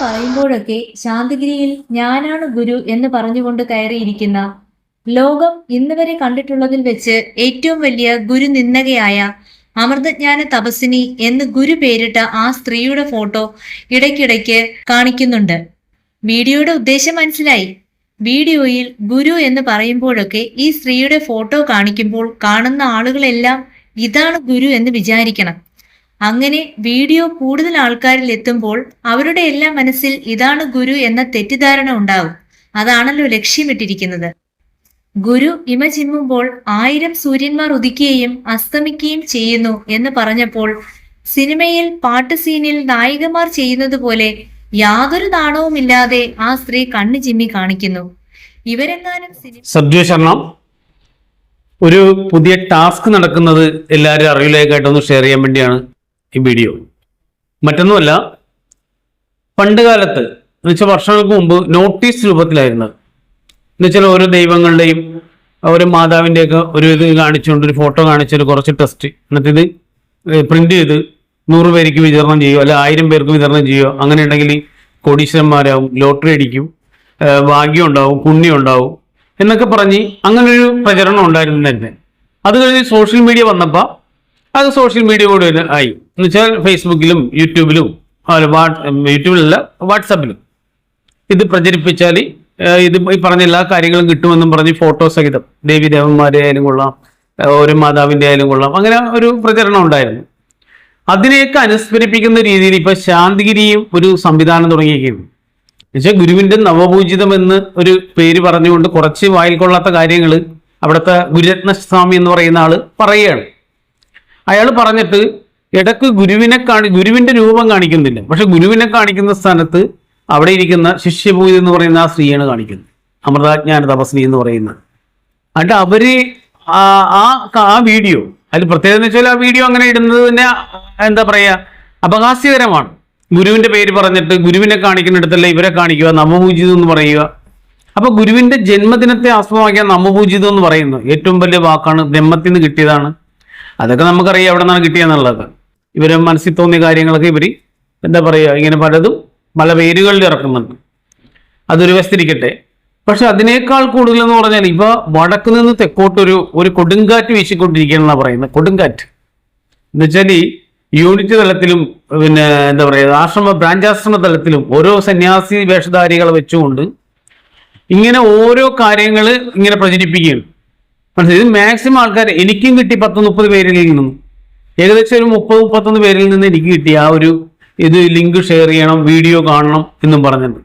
പറയുമ്പോഴൊക്കെ ശാന്തിഗിരിയിൽ ഞാനാണ് ഗുരു എന്ന് പറഞ്ഞുകൊണ്ട് കയറിയിരിക്കുന്ന ലോകം ഇന്ന് വരെ കണ്ടിട്ടുള്ളതിൽ വെച്ച് ഏറ്റവും വലിയ ഗുരു നിന്ദകയായ അമൃതജ്ഞാന തപസ്സിനി എന്ന് ഗുരു പേരിട്ട ആ സ്ത്രീയുടെ ഫോട്ടോ ഇടയ്ക്കിടയ്ക്ക് കാണിക്കുന്നുണ്ട്. വീഡിയോയുടെ ഉദ്ദേശം മനസ്സിലായി. വീഡിയോയിൽ ഗുരു എന്ന് പറയുമ്പോഴൊക്കെ ഈ സ്ത്രീയുടെ ഫോട്ടോ കാണിക്കുമ്പോൾ കാണുന്ന ആളുകളെല്ലാം ഇതാണ് ഗുരു എന്ന് വിചാരിക്കണം. അങ്ങനെ വീഡിയോ കൂടുതൽ ആൾക്കാരിൽ എത്തുമ്പോൾ അവരുടെ എല്ലാം മനസ്സിൽ ഇതാണ് ഗുരു എന്ന തെറ്റിദ്ധാരണ ഉണ്ടാവും. അതാണല്ലോ ലക്ഷ്യമിട്ടിരിക്കുന്നത്. ഗുരു ഇമ ചിമ്മുമ്പോൾ ആയിരം സൂര്യന്മാർ ഉദിക്കുകയും അസ്തമിക്കുകയും ചെയ്യുന്നു എന്ന് പറഞ്ഞപ്പോൾ സിനിമയിൽ പാട്ട് സീനിൽ നായികമാർ ചെയ്യുന്നത് പോലെ യാതൊരു നാണവുമില്ലാതെ ആ സ്ത്രീ കണ്ണു ചിമ്മി കാണിക്കുന്നു. ഇവരെങ്ങാനും സബ്ജു ഒരു പുതിയ ടാസ്ക് നടക്കുന്നത് എല്ലാവരും അറിവിലേക്കായിട്ടൊന്ന് ഷെയർ ചെയ്യാൻ വേണ്ടിയാണ്. ഈ വീഡിയോ മറ്റൊന്നുമല്ല പണ്ട് കാലത്ത് എന്ന് വെച്ചാൽ വർഷങ്ങൾക്ക് മുമ്പ് നോട്ടീസ് രൂപത്തിലായിരുന്നത് എന്നുവെച്ചാൽ ഓരോ ദൈവങ്ങളുടെയും ഓരോ മാതാവിന്റെയൊക്കെ ഒരു ഇത് കാണിച്ചുകൊണ്ട് ഒരു ഫോട്ടോ കാണിച്ചൊരു കുറച്ച് ടെസ്റ്റ്. എന്നിട്ട് ഇത് പ്രിന്റ് ചെയ്ത് നൂറ് പേർക്ക് വിതരണം ചെയ്യുമോ അല്ല ആയിരം പേർക്ക് വിതരണം ചെയ്യുമോ അങ്ങനെ ഉണ്ടെങ്കിൽ കോടീശ്വരന്മാരാവും ലോട്ടറി അടിക്കും ഭാഗ്യം ഉണ്ടാവും പുണ്യം ഉണ്ടാവും എന്നൊക്കെ പറഞ്ഞ് അങ്ങനെ ഒരു പ്രചരണം ഉണ്ടായിരുന്നു തന്നെ അത് കഴിഞ്ഞ് സോഷ്യൽ മീഡിയ വന്നപ്പോൾ അത് സോഷ്യൽ മീഡിയ കൂടെ ആയി. എന്ന് വെച്ചാൽ ഫേസ്ബുക്കിലും യൂട്യൂബിലും യൂട്യൂബിലല്ല വാട്സാപ്പിലും. ഇത് പ്രചരിപ്പിച്ചാൽ ഇത് ഈ പറഞ്ഞ എല്ലാ കാര്യങ്ങളും കിട്ടുമെന്നും പറഞ്ഞ് ഫോട്ടോ സഹിതം ദേവി ദേവന്മാരെ ആയാലും കൊള്ളാം ഒരു മാതാവിന്റെ ആയാലും കൊള്ളാം. അങ്ങനെ ഒരു പ്രചരണം ഉണ്ടായിരുന്നു. അതിനെയൊക്കെ അനുസ്മരിപ്പിക്കുന്ന രീതിയിൽ ഇപ്പൊ ശാന്തിഗിരിയും ഒരു സംവിധാനം തുടങ്ങിയിരിക്കുന്നു. എന്നുവെച്ചാൽ ഗുരുവിന്റെ നവപൂജിതം എന്ന് ഒരു പേര് പറഞ്ഞുകൊണ്ട് കുറച്ച് വായിൽ കൊള്ളാത്ത കാര്യങ്ങൾ അവിടുത്തെ ഗുരുരത്ന സ്വാമി എന്ന് പറയുന്ന ആൾ പറയുകയാണ്. അയാൾ പറഞ്ഞിട്ട് ഇടയ്ക്ക് ഗുരുവിനെ കാണി ഗുരുവിന്റെ രൂപം കാണിക്കുന്നില്ല. പക്ഷെ ഗുരുവിനെ കാണിക്കുന്ന സ്ഥാനത്ത് അവിടെ ഇരിക്കുന്ന ശിഷ്യപൂജ എന്ന് പറയുന്ന ആ സ്ത്രീയാണ് കാണിക്കുന്നത്. അമൃതാജ്ഞാന തപസ്നി എന്ന് പറയുന്നത്. അണ്ട് അവർ ആ ആ- ആ വീഡിയോ അതിൽ പ്രത്യേകത എന്ന് വെച്ചാൽ ആ വീഡിയോ അങ്ങനെ ഇടുന്നത് തന്നെ എന്താ പറയാ അപഹാസ്യകരമാണ്. ഗുരുവിന്റെ പേര് പറഞ്ഞിട്ട് ഗുരുവിനെ കാണിക്കുന്നിടത്തല്ല ഇവരെ കാണിക്കുക നമപൂജിതം എന്ന് പറയുക. അപ്പൊ ഗുരുവിന്റെ ജന്മദിനത്തെ ആസ്പദമാക്കിയ നമപൂജിതം എന്ന് പറയുന്നു ഏറ്റവും വലിയ വാക്കാണ് ബ്രഹ്മത്തിൽ നിന്ന് കിട്ടിയതാണ്. അതൊക്കെ നമുക്കറിയാം എവിടെ നിന്നാണ് കിട്ടിയെന്നുള്ളത്. ഇവരെ മനസ്സിൽ തോന്നിയ കാര്യങ്ങളൊക്കെ ഇവർ എന്താ പറയുക ഇങ്ങനെ പലതും പല പേരുകളിൽ ഇറക്കുന്നുണ്ട്. അതൊരു വസ്തിരിക്കട്ടെ. പക്ഷെ അതിനേക്കാൾ കൂടുതൽ എന്ന് പറഞ്ഞാൽ ഇവ വടക്ക് നിന്ന് തെക്കോട്ടൊരു ഒരു കൊടുങ്കാറ്റ് വീശിക്കൊണ്ടിരിക്കുകയെന്നാണ് പറയുന്നത്. കൊടുങ്കാറ്റ്. ഈ യൂണിറ്റ് തലത്തിലും പിന്നെ എന്താ പറയുക ആശ്രമ ബ്രാഞ്ചാശ്രമ തലത്തിലും ഓരോ സന്യാസി വേഷധാരികളെ വെച്ചുകൊണ്ട് ഇങ്ങനെ ഓരോ കാര്യങ്ങൾ ഇങ്ങനെ പ്രചരിപ്പിക്കുകയാണ്. മനസ്സിലായി? ഇത് മാക്സിമം ആൾക്കാർ എനിക്കും കിട്ടി പത്ത് മുപ്പത് പേരിൽ നിന്നും. ഏകദേശം ഒരു മുപ്പത് മുപ്പത്തൊന്ന് പേരിൽ നിന്ന് എനിക്ക് കിട്ടി ആ ഒരു ഇത് ലിങ്ക് ഷെയർ ചെയ്യണം വീഡിയോ കാണണം എന്നും പറഞ്ഞിട്ട്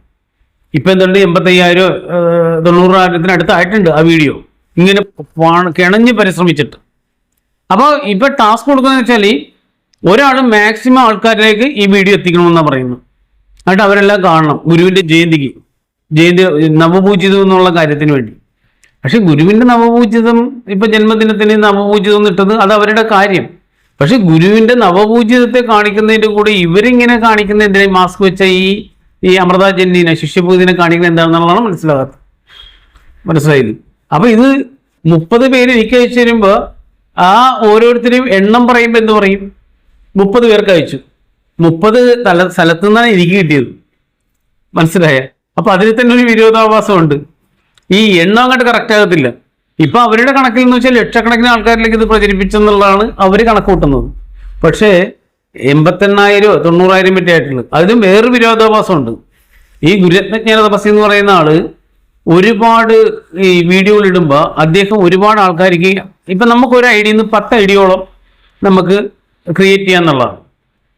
ഇപ്പൊ എന്തുണ്ട്? എൺപത്തയ്യായിരം തൊണ്ണൂറായിരത്തിന് അടുത്തായിട്ടുണ്ട് ആ വീഡിയോ. ഇങ്ങനെ കിണഞ്ഞ് പരിശ്രമിച്ചിട്ട്. അപ്പോൾ ഇപ്പൊ ടാസ്ക് കൊടുക്കുന്ന വെച്ചാൽ ഒരാൾ മാക്സിമം ആൾക്കാരിലേക്ക് ഈ വീഡിയോ എത്തിക്കണമെന്നാണ് പറയുന്നത്. എന്നിട്ട് അവരെല്ലാം കാണണം. ഗുരുവിന്റെ ജയന്തിക്ക്. ജയന്തി നവപൂജിതം എന്നുള്ള കാര്യത്തിന് വേണ്ടി. പക്ഷെ ഗുരുവിന്റെ നവപൂജിതം ഇപ്പൊ ജന്മദിനത്തിന് നവപൂജിതം എന്നിട്ടത് അത് അവരുടെ കാര്യം. പക്ഷെ ഗുരുവിന്റെ നവപൂജിതത്തെ കാണിക്കുന്നതിന്റെ കൂടെ ഇവരിങ്ങനെ കാണിക്കുന്ന എന്തിനാ മാസ്ക് വെച്ച ഈ ഈ അമൃതാജന്യനെ ശിഷ്യപൂജിനെ കാണിക്കുന്നത് എന്താണെന്നുള്ളതാണ് മനസ്സിലാകാത്തത്. മനസ്സിലായില്ലേ? അപ്പൊ ഇത് മുപ്പത് പേര് എനിക്ക് അയച്ചു തരുമ്പോ ആ ഓരോരുത്തരും എണ്ണം പറയുമ്പോ എന്ത് പറയും? മുപ്പത് പേർക്ക് അയച്ചു. മുപ്പത് തല സ്ഥലത്തു നിന്നാണ് എനിക്ക് കിട്ടിയത്. മനസ്സിലായ? അപ്പൊ അതിൽ തന്നെ ഒരു വിരോധാഭാസമുണ്ട്. ഈ എണ്ണം അങ്ങോട്ട് കറക്റ്റ് ആകത്തില്ല. ഇപ്പൊ അവരുടെ കണക്കിൽ എന്ന് വെച്ചാൽ ലക്ഷക്കണക്കിന് ആൾക്കാരിലേക്ക് ഇത് പ്രചരിപ്പിച്ചെന്നുള്ളതാണ് അവർ കണക്ക് കൂട്ടുന്നത് പക്ഷേ എൺപത്തെണ്ണായിരോ തൊണ്ണൂറായിരം പറ്റി ആയിട്ടുള്ളത് അതിലും വിരോധാഭാസം വിരോധാഭാസമുണ്ട്. ഈ ഗുരുരത്നജ്ഞാന തപസ് എന്ന് പറയുന്ന ആൾ ഒരുപാട് ഈ വീഡിയോകൾ ഇടുമ്പോൾ അദ്ദേഹം ഒരുപാട് ആൾക്കാർക്ക് ഇപ്പൊ നമുക്ക് ഒരു ഐഡിയ നിന്ന് പത്ത് ഐഡിയോളം നമുക്ക് ക്രിയേറ്റ് ചെയ്യാന്നുള്ളതാണ്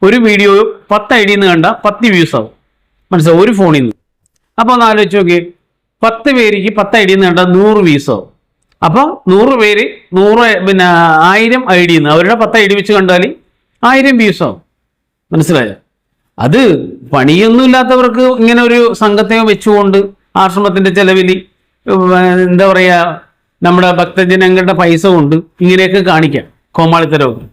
ഒരു വീഡിയോ പത്ത് ഐഡിയിൽ നിന്ന് കണ്ട പത്ത് വ്യൂസ് ആവും. മനസ്സിലാവും ഒരു ഫോണിൽ നിന്ന്. അപ്പോൾ ഒന്ന് ആലോചിച്ച് നോക്കി പത്ത് പേർക്ക് പത്ത് ഐഡിയിൽ നിന്ന് കണ്ട നൂറ് വ്യൂസ് ആവും. അപ്പോൾ നൂറ് പേര് നൂറ് പിന്നെ ആയിരം ഐ ഡി നിന്ന് അവരുടെ പത്ത് ഐ ഡി വെച്ച് കണ്ടാൽ ആയിരം വ്യൂസ് ആവും. മനസ്സിലായോ? അത് പണിയൊന്നുമില്ലാത്തവർക്ക് ഇങ്ങനെ ഒരു സംഘത്തെ വെച്ചുകൊണ്ട് ആശ്രമത്തിന്റെ ചെലവിൽ എന്താ പറയാ നമ്മുടെ ഭക്തജനങ്ങളുടെ പൈസ കൊണ്ട് ഇങ്ങനെയൊക്കെ കാണിക്കാം കോമാളിത്തരമൊക്കെ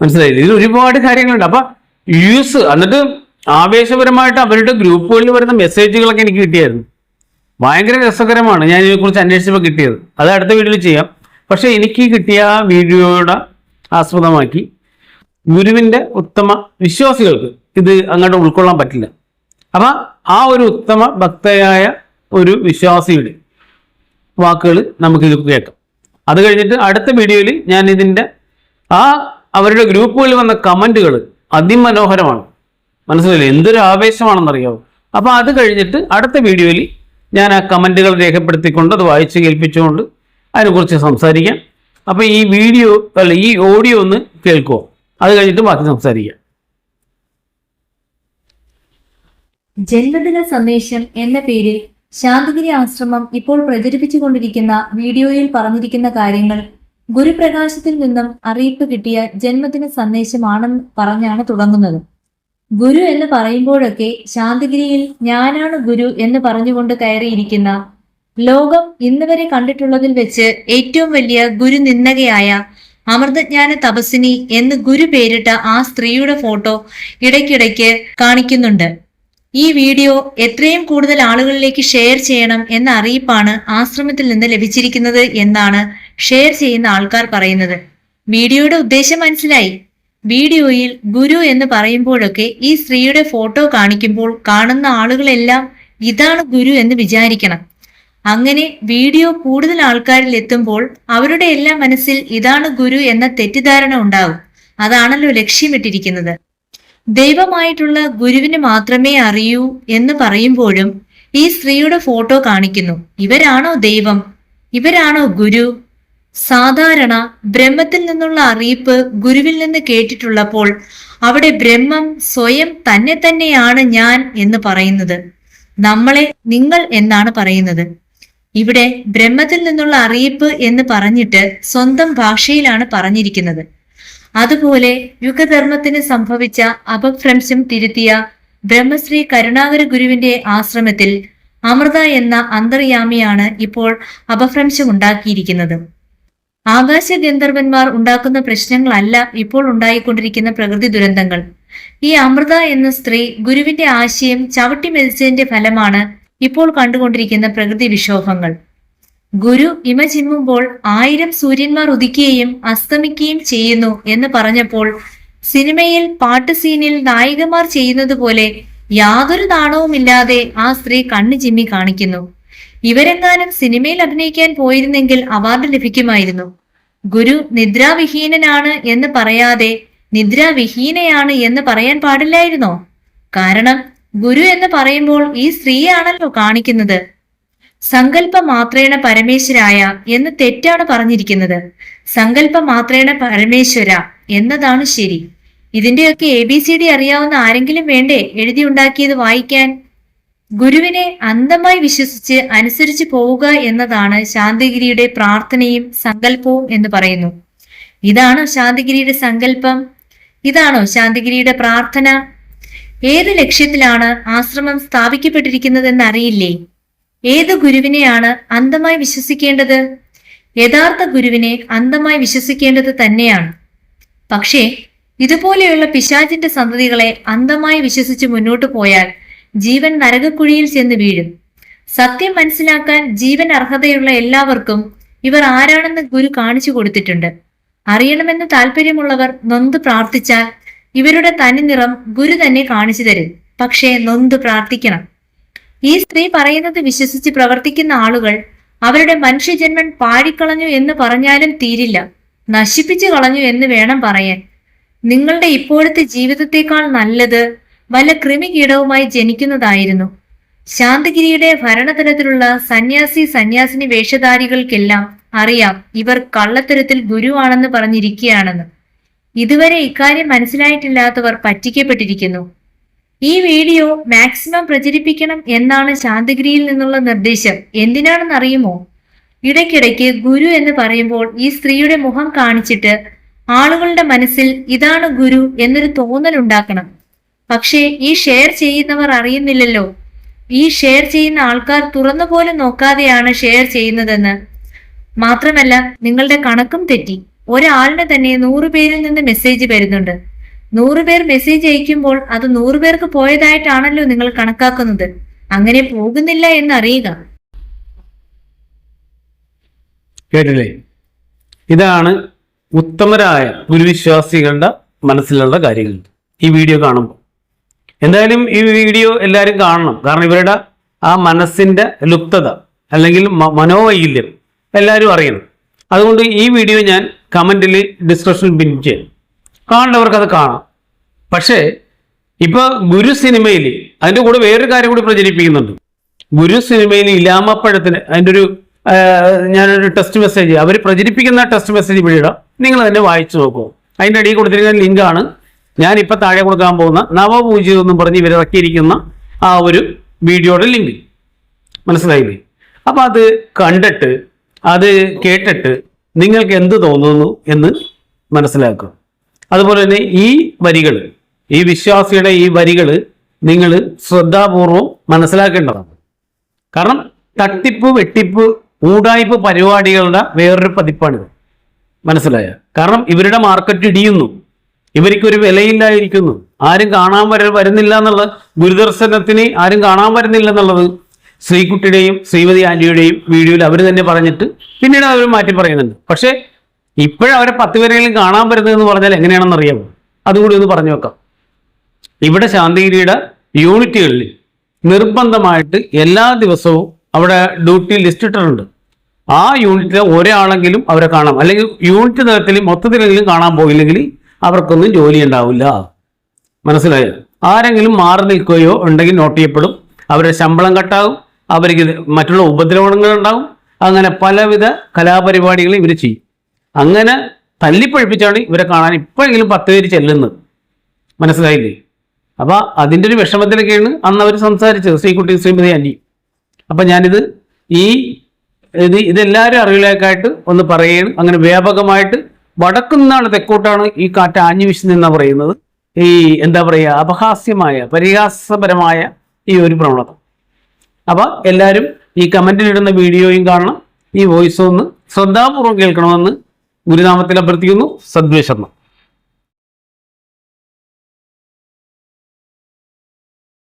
മനസ്സിലായില്ല? ഇതിൽ ഒരുപാട് കാര്യങ്ങളുണ്ട്. അപ്പൊ യൂസ് എന്നിട്ട് ആവേശപരമായിട്ട് അവരുടെ ഗ്രൂപ്പുകളിൽ വരുന്ന മെസ്സേജുകളൊക്കെ എനിക്ക് കിട്ടിയായിരുന്നു. ഭയങ്കര രസകരമാണ്. ഞാൻ ഇതിനെക്കുറിച്ച് അന്വേഷിച്ചപ്പോൾ കിട്ടിയത്. അത് അടുത്ത വീഡിയോയിൽ ചെയ്യാം. പക്ഷേ എനിക്ക് കിട്ടിയ ആ വീഡിയോയുടെ ആസ്പദമാക്കി ഗുരുവിന്റെ ഉത്തമ വിശ്വാസികൾക്ക് ഇത് അങ്ങോട്ട് ഉൾക്കൊള്ളാൻ പറ്റില്ല. അപ്പൊ ആ ഒരു ഉത്തമ ഭക്തയായ ഒരു വിശ്വാസിയുടെ വാക്കുകൾ നമുക്ക് ഇത് കേൾക്കാം. അത് കഴിഞ്ഞിട്ട് അടുത്ത വീഡിയോയിൽ ഞാൻ ഇതിന്റെ ആ അവരുടെ ഗ്രൂപ്പുകളിൽ വന്ന കമന്റുകൾ അതിമനോഹരമാണ്. മനസ്സിലായില്ലേ? എന്തൊരു ആവേശമാണെന്നറിയാവോ? അപ്പോൾ അത് കഴിഞ്ഞിട്ട് അടുത്ത വീഡിയോയിൽ ഞാൻ ആ കമന്റുകൾ രേഖപ്പെടുത്തിക്കൊണ്ട് അത് വായിച്ച് കേൾപ്പിച്ചുകൊണ്ട് അതിനെക്കുറിച്ച് സംസാരിക്കാം. അപ്പോൾ ഈ വീഡിയോ അല്ല ഈ ഓഡിയോ ഒന്ന് കേൾക്കുമോ അത് കഴിഞ്ഞിട്ട് ബാക്കി സംസാരിക്കാം. ജന്മദിന സന്ദേശം എന്ന പേരിൽ ശാന്തഗിരി ആശ്രമം ഇപ്പോൾ പ്രചരിപ്പിച്ചുകൊണ്ടിരിക്കുന്ന വീഡിയോയിൽ പറഞ്ഞിരിക്കുന്ന കാര്യങ്ങൾ ഗുരുപ്രകാശത്തിൽ നിന്നും അറിയിപ്പ് കിട്ടിയ ജന്മദിന സന്ദേശമാണെന്ന് പറഞ്ഞാണ് തുടങ്ങുന്നത്. ഗുരു എന്ന് പറയുമ്പോഴൊക്കെ ശാന്തിഗിരിയിൽ ഞാനാണ് ഗുരു എന്ന് പറഞ്ഞുകൊണ്ട് കയറിയിരിക്കുന്ന ലോകം ഇന്ന് വരെ കണ്ടിട്ടുള്ളതിൽ വെച്ച് ഏറ്റവും വലിയ ഗുരു നിന്ദകയായ അമൃതജ്ഞാന തപസ്വിനി എന്ന് ഗുരു പേരിട്ട ആ സ്ത്രീയുടെ ഫോട്ടോ ഇടയ്ക്കിടയ്ക്ക് കാണിക്കുന്നുണ്ട്. ഈ വീഡിയോ എത്രയും കൂടുതൽ ആളുകളിലേക്ക് ഷെയർ ചെയ്യണം എന്ന അറിയിപ്പാണ് ആശ്രമത്തിൽ നിന്ന് ലഭിച്ചിരിക്കുന്നത് എന്നാണ് ഷെയർ ചെയ്യുന്ന ആൾക്കാർ പറയുന്നത്. വീഡിയോയുടെ ഉദ്ദേശം മനസ്സിലായി. വീഡിയോയിൽ ഗുരു എന്ന് പറയുമ്പോഴൊക്കെ ഈ സ്ത്രീയുടെ ഫോട്ടോ കാണിക്കുമ്പോൾ കാണുന്ന ആളുകളെല്ലാം ഇതാണ് ഗുരു എന്ന് വിചാരിക്കണം. അങ്ങനെ വീഡിയോ കൂടുതൽ ആൾക്കാരിൽ എത്തുമ്പോൾ അവരുടെ എല്ലാം മനസ്സിൽ ഇതാണ് ഗുരു എന്ന തെറ്റിദ്ധാരണ ഉണ്ടാവും. അതാണല്ലോ ലക്ഷ്യമിട്ടിരിക്കുന്നത്. ദൈവമായിട്ടുള്ള ഗുരുവിന് മാത്രമേ അറിയൂ എന്ന് പറയുമ്പോഴും ഈ സ്ത്രീയുടെ ഫോട്ടോ കാണിക്കുന്നു. ഇവരാണോ ദൈവം? ഇവരാണോ ഗുരു? സാധാരണ ബ്രഹ്മത്തിൽ നിന്നുള്ള അറിയിപ്പ് ഗുരുവിൽ നിന്ന് കേട്ടിട്ടുള്ളപ്പോൾ അവിടെ ബ്രഹ്മം സ്വയം തന്നെ തന്നെയാണ് ഞാൻ എന്ന് പറയുന്നത്. നമ്മളെ നിങ്ങൾ എന്നാണ് പറയുന്നത്. ഇവിടെ ബ്രഹ്മത്തിൽ നിന്നുള്ള അറിയിപ്പ് എന്ന് പറഞ്ഞിട്ട് സ്വന്തം ഭാഷയിലാണ് പറഞ്ഞിരിക്കുന്നത്. അതുപോലെ യുഗധർമ്മത്തിന് സംഭവിച്ച അപഭ്രംശം തിരുത്തിയ ബ്രഹ്മശ്രീ കരുണാകര ഗുരുവിന്റെ ആശ്രമത്തിൽ അമൃത എന്ന അന്തർയാമിയാണ് ഇപ്പോൾ അപഭ്രംശം ഉണ്ടാക്കിയിരിക്കുന്നത്. ആകാശ ഗന്ധർവന്മാർ ഉണ്ടാക്കുന്ന പ്രശ്നങ്ങളല്ല ഇപ്പോൾ ഉണ്ടായിക്കൊണ്ടിരിക്കുന്ന പ്രകൃതി ദുരന്തങ്ങൾ. ഈ അമൃത എന്ന സ്ത്രീ ഗുരുവിന്റെ ആശയം ചവിട്ടി മെതിച്ചതിന്റെ ഫലമാണ് ഇപ്പോൾ കണ്ടുകൊണ്ടിരിക്കുന്ന പ്രകൃതി വിക്ഷോഭങ്ങൾ ഗുരു ഇമ ചിമ്മുമ്പോൾ ആയിരം സൂര്യന്മാർ ഉദിക്കുകയും അസ്തമിക്കുകയും ചെയ്യുന്നു എന്ന് പറഞ്ഞപ്പോൾ സിനിമയിൽ പാട്ട് സീനിൽ നായികമാർ ചെയ്യുന്നത് പോലെ യാതൊരു നാണവുമില്ലാതെ ആ സ്ത്രീ കണ്ണു ചിമ്മി കാണിക്കുന്നു. ഇവരെങ്ങാനും സിനിമയിൽ അഭിനയിക്കാൻ പോയിരുന്നെങ്കിൽ അവാർഡ് ലഭിക്കുമായിരുന്നു. ഗുരു നിദ്രാവിഹീനനാണ് എന്ന് പറയാതെ നിദ്രാവിഹീനയാണ് എന്ന് പറയാൻ പാടില്ലായിരുന്നോ? കാരണം ഗുരു എന്ന് പറയുമ്പോൾ ഈ സ്ത്രീയാണല്ലോ കാണിക്കുന്നത്. സങ്കല്പ മാത്രേണ പരമേശ്വരായ എന്ന് തെറ്റാണ് പറഞ്ഞിരിക്കുന്നത്. സങ്കല്പ മാത്രേണ പരമേശ്വര എന്നതാണ് ശരി. ഇതിന്റെയൊക്കെ എ ബി സി ഡി അറിയാവുന്ന ആരെങ്കിലും വേണ്ടേ? എഴുതി ഉണ്ടാക്കിയത് വായിക്കാൻ. ഗുരുവിനെ അന്ധമായി വിശ്വസിച്ച് അനുസരിച്ച് പോവുക എന്നതാണ് ശാന്തിഗിരിയുടെ പ്രാർത്ഥനയും സങ്കല്പവും എന്ന് പറയുന്നു. ഇതാണോ ശാന്തിഗിരിയുടെ സങ്കല്പം. ഇതാണോ ശാന്തിഗിരിയുടെ പ്രാർത്ഥന? ഏത് ലക്ഷ്യത്തിലാണ് ആശ്രമം സ്ഥാപിക്കപ്പെട്ടിരിക്കുന്നതെന്ന് അറിയില്ലേ? ഏത് ഗുരുവിനെയാണ് അന്ധമായി വിശ്വസിക്കേണ്ടത്? യഥാർത്ഥ ഗുരുവിനെ അന്ധമായി വിശ്വസിക്കേണ്ടത് തന്നെയാണ്. പക്ഷേ ഇതുപോലെയുള്ള പിശാചിന്റെ സന്തതികളെ അന്ധമായി വിശ്വസിച്ച് മുന്നോട്ട് പോയാൽ ജീവൻ നരകക്കുഴിയിൽ ചെന്ന് വീഴും. സത്യം മനസ്സിലാക്കാൻ ജീവൻ അർഹതയുള്ള എല്ലാവർക്കും ഇവർ ആരാണെന്ന് ഗുരു കാണിച്ചു കൊടുത്തിട്ടുണ്ട്. അറിയണമെന്ന് താല്പര്യമുള്ളവർ നൊന്ത് പ്രാർത്ഥിച്ചാൽ ഇവരുടെ തനിനിറം ഗുരു തന്നെ കാണിച്ചു തരും. പക്ഷേ നൊന്ത് പ്രാർത്ഥിക്കണം. ഈ സ്ത്രീ പറയുന്നത് വിശ്വസിച്ച് പ്രവർത്തിക്കുന്ന ആളുകൾ അവരുടെ മനുഷ്യജന്മൻ പാഴിക്കളഞ്ഞു എന്ന് പറഞ്ഞാലും തീരില്ല. നശിപ്പിച്ചു കളഞ്ഞു എന്ന് വേണം പറയാൻ. നിങ്ങളുടെ ഇപ്പോഴത്തെ ജീവിതത്തെക്കാൾ നല്ലത് വല്ല കൃമികീടവുമായി ജനിക്കുന്നതായിരുന്നു. ശാന്തഗിരിയുടെ ഭരണതലത്തിലുള്ള സന്യാസി സന്യാസിനി വേഷധാരികൾക്കെല്ലാം അറിയാം ഇവർ കള്ളത്തരത്തിൽ ഗുരുവാണെന്ന് പറഞ്ഞിരിക്കുകയാണെന്ന്. ഇതുവരെ ഇക്കാര്യം മനസ്സിലായിട്ടില്ലാത്തവർ പറ്റിക്കപ്പെട്ടിരിക്കുന്നു. ഈ വീഡിയോ മാക്സിമം പ്രചരിപ്പിക്കണം എന്നാണ് ശാന്തഗിരിയിൽ നിന്നുള്ള നിർദ്ദേശം. എന്തിനാണെന്ന് അറിയുമോ ഇടയ്ക്കിടയ്ക്ക് ഗുരു എന്ന് പറയുമ്പോൾ ഈ സ്ത്രീയുടെ മുഖം കാണിച്ചിട്ട് ആളുകളുടെ മനസ്സിൽ ഇതാണ് ഗുരു എന്നൊരു തോന്നൽ ഉണ്ടാക്കണം പക്ഷേ ഈ ഷെയർ ചെയ്യുന്നവർ അറിയുന്നില്ലല്ലോ. ഈ ഷെയർ ചെയ്യുന്ന ആൾക്കാർ തുറന്നു പോലും നോക്കാതെയാണ് ഷെയർ ചെയ്യുന്നതെന്ന്. മാത്രമല്ല നിങ്ങളുടെ കണക്കും തെറ്റി. ഒരാളിന് തന്നെ നൂറു പേരിൽ നിന്ന് മെസ്സേജ് വരുന്നുണ്ട്. നൂറു പേർ മെസ്സേജ് അയക്കുമ്പോൾ അത് നൂറു പേർക്ക് പോയതായിട്ടാണല്ലോ നിങ്ങൾ കണക്കാക്കുന്നത്. അങ്ങനെ പോകുന്നില്ല എന്ന് അറിയുക കേട്ടില്ലേ? ഇതാണ് ഉത്തമരായ ഗുരുവിശ്വാസികളുടെ മനസ്സിലുള്ള കാര്യങ്ങൾ. ഈ വീഡിയോ കാണുമ്പോൾ. എന്തായാലും ഈ വീഡിയോ എല്ലാവരും കാണണം. കാരണം ഇവരുടെ ആ മനസ്സിന്റെ ലുപ്തത അല്ലെങ്കിൽ മനോവൈകല്യം എല്ലാവരും അറിയണം. അതുകൊണ്ട് ഈ വീഡിയോ ഞാൻ കമന്റിൽ ഡിസ്ക്രിപ്ഷനിൽ പിൻ ചെയ്യാം. കാണേണ്ടവർക്ക് അത് കാണാം. പക്ഷേ ഇപ്പൊ ഗുരു സിനിമയിൽ അതിന്റെ കൂടെ വേറൊരു കാര്യം കൂടി പ്രചരിപ്പിക്കുന്നുണ്ട്. ഗുരു സിനിമയിൽ ഇലാമപ്പഴത്തിന് അതിന്റെ ഒരു ഞാനൊരു ടെസ്റ്റ് മെസ്സേജ് അവർ പ്രചരിപ്പിക്കുന്ന ടെസ്റ്റ് മെസ്സേജ് വഴിയിടാം. നിങ്ങൾ തന്നെ വായിച്ചു നോക്കൂ. അതിന്റെ അടിയിൽ കൊടുത്തിരിക്കുന്ന ലിങ്കാണ് ഇപ്പൊ താഴെ കൊടുക്കാൻ പോകുന്ന നവപൂജ്യം എന്നും പറഞ്ഞ് ഇവരിറക്കിയിരിക്കുന്ന ആ ഒരു വീഡിയോയുടെ ലിങ്ക്. മനസ്സിലായില്ലേ? അപ്പോൾ അത് കണ്ടിട്ട് അത് കേട്ടിട്ട് നിങ്ങൾക്ക് എന്ത് തോന്നുന്നു എന്ന് മനസ്സിലാക്കുക. അതുപോലെ തന്നെ ഈ വരികൾ ഈ വിശ്വാസിയുടെ ഈ വരികൾ നിങ്ങൾ ശ്രദ്ധാപൂർവം മനസ്സിലാക്കേണ്ടതാണ്. കാരണം തട്ടിപ്പ് വെട്ടിപ്പ് ഊടായ്പ പരിപാടികളുടെ വേറൊരു പതിപ്പാണിത്. മനസ്സിലായ? കാരണം ഇവരുടെ മാർക്കറ്റ് ഇടിയുന്നു. ഇവർക്കൊരു വിലയില്ലായിരിക്കുന്നു. ആരും കാണാൻ വര വരുന്നില്ല എന്നുള്ളത് ഗുരുദർശനത്തിന് ആരും കാണാൻ വരുന്നില്ല എന്നുള്ളത് ശ്രീകുട്ടിയുടെയും ശ്രീമതി ആന്റിയുടെയും വീഡിയോയിൽ അവർ തന്നെ പറഞ്ഞിട്ട് പിന്നീട് അവർ മാറ്റി പറയുന്നുണ്ട്. പക്ഷേ ഇപ്പോഴും അവരെ പത്ത് പേരെങ്കിലും കാണാൻ വരുന്നതെന്ന് പറഞ്ഞാൽ എങ്ങനെയാണെന്ന് അറിയാമോ അതുകൂടി ഒന്ന് പറഞ്ഞു വെക്കാം. ഇവിടെ ശാന്തിഗിരിയുടെ യൂണിറ്റുകളിൽ നിർബന്ധമായിട്ട് എല്ലാ ദിവസവും അവിടെ ഡ്യൂട്ടി ലിസ്റ്റ് ഇട്ടിട്ടുണ്ട്. ആ യൂണിറ്റിലെ ഒരാളെങ്കിലും അവരെ കാണാം. അല്ലെങ്കിൽ യൂണിറ്റ് തലത്തിൽ മൊത്തത്തിലെങ്കിലും കാണാൻ പോയില്ലെങ്കിൽ അവർക്കൊന്നും ജോലി ഉണ്ടാവില്ല മനസ്സിലായോ? ആരെങ്കിലും മാറി നിൽക്കുകയോ ഉണ്ടെങ്കിൽ നോട്ട് ചെയ്യപ്പെടും. അവരുടെ ശമ്പളം കട്ടാകും. അവർക്ക് മറ്റുള്ള ഉപദ്രവങ്ങൾ ഉണ്ടാവും അങ്ങനെ പലവിധ കലാപരിപാടികളും ഇവർ ചെയ്യും. അങ്ങനെ തല്ലിപ്പഴിപ്പിച്ചാണ് ഇവരെ കാണാൻ ഇപ്പോഴെങ്കിലും പത്ത് പേര് ചെല്ലുന്നത്. മനസ്സിലായില്ലേ? അപ്പൊ അതിന്റെ ഒരു വിഷമത്തിലൊക്കെയാണ് അന്ന് അവർ സംസാരിച്ചത് ശ്രീകുട്ടി ശ്രീമതി ആന്റി അപ്പൊ ഞാനിത് ഈ ഇത് ഇതെല്ലാവരും അറിവിലേക്കായിട്ട് ഒന്ന് പറയുകയും അങ്ങനെ വ്യാപകമായിട്ട് വടക്കുന്നാണ് തെക്കോട്ടാണ് ഈ കാറ്റ് ആഞ്ഞു വീശുന്നതെന്നാ പറയുന്നത്. ഈ എന്താ പറയുക അപഹാസ്യമായ പരിഹാസപരമായ ഈ ഒരു പ്രവണത. അപ്പൊ എല്ലാവരും ഈ കമന്റിലിടുന്ന വീഡിയോയും കാണണം ഈ വോയിസ് ഒന്ന് ശ്രദ്ധാപൂർവം കേൾക്കണമെന്ന് ഗുരുനാമത്തിൽ അഭ്യർത്ഥിക്കുന്നു സദ്വേഷണം